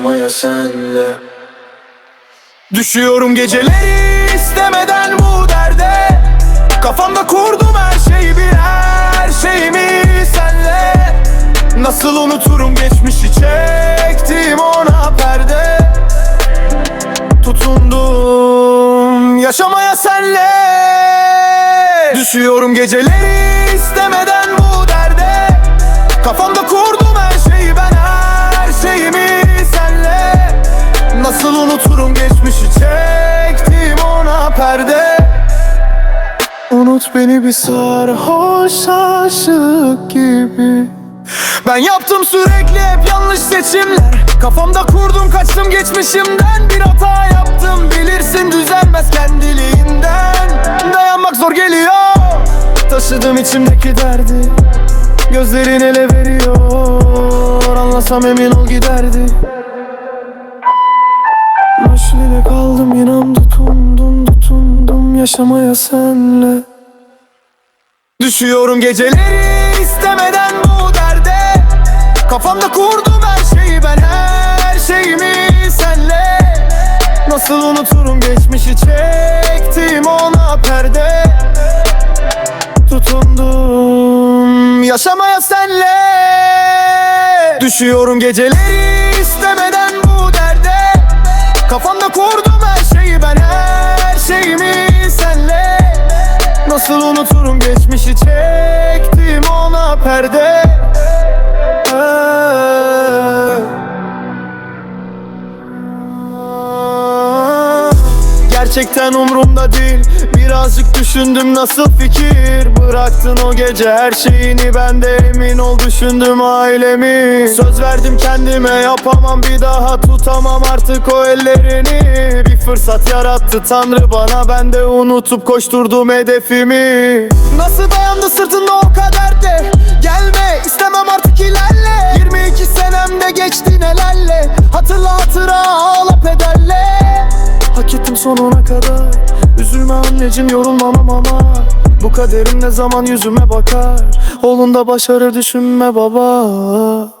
yaşamaya senle. Düşüyorum geceleri istemeden bu derde. Kafamda kurdum her şeyi bir her şeyimi senle. Nasıl unuturum geçmişi çektim ona perde. Tutundum yaşamaya senle. Düşüyorum geceleri istemeden unuturum geçmişi çektim ona perde. Unut beni bir sarhoş aşık gibi. Ben yaptım sürekli hep yanlış seçimler. Kafamda kurdum kaçtım geçmişimden. Bir hata yaptım bilirsin düzelmez kendiliğinden. Dayanmak zor geliyor. Taşıdım içimdeki derdi. Gözlerin ele veriyor. Anlasam emin ol giderdi Başlıyla kaldım inan tutundum tutundum yaşamaya senle. Düşüyorum geceleri istemeden bu derde. Kafamda kurdum her şeyi ben her şeyimi senle. Nasıl unuturum geçmişi çektim ona perde. Tutundum yaşamaya senle. Düşüyorum geceleri Nasıl unuturum geçmişi çektim ona perde Gerçekten umrumda değil. Birazcık düşündüm nasıl fikir. Bıraktın o gece her şeyini. Ben de emin ol düşündüm ailemi. Söz verdim kendime yapamam. Bir daha Tutamam artık o ellerini. Bir fırsat yarattı Tanrı bana. Ben de unutup koşturdum hedefimi. Nasıl dayandı sırtında o kadar de Gelme istemem artık ilerle sonuna kadar. Üzülme anneciğim yorulmam ama Bu kaderim ne zaman yüzüme bakar? Oğlunda başarı düşünme baba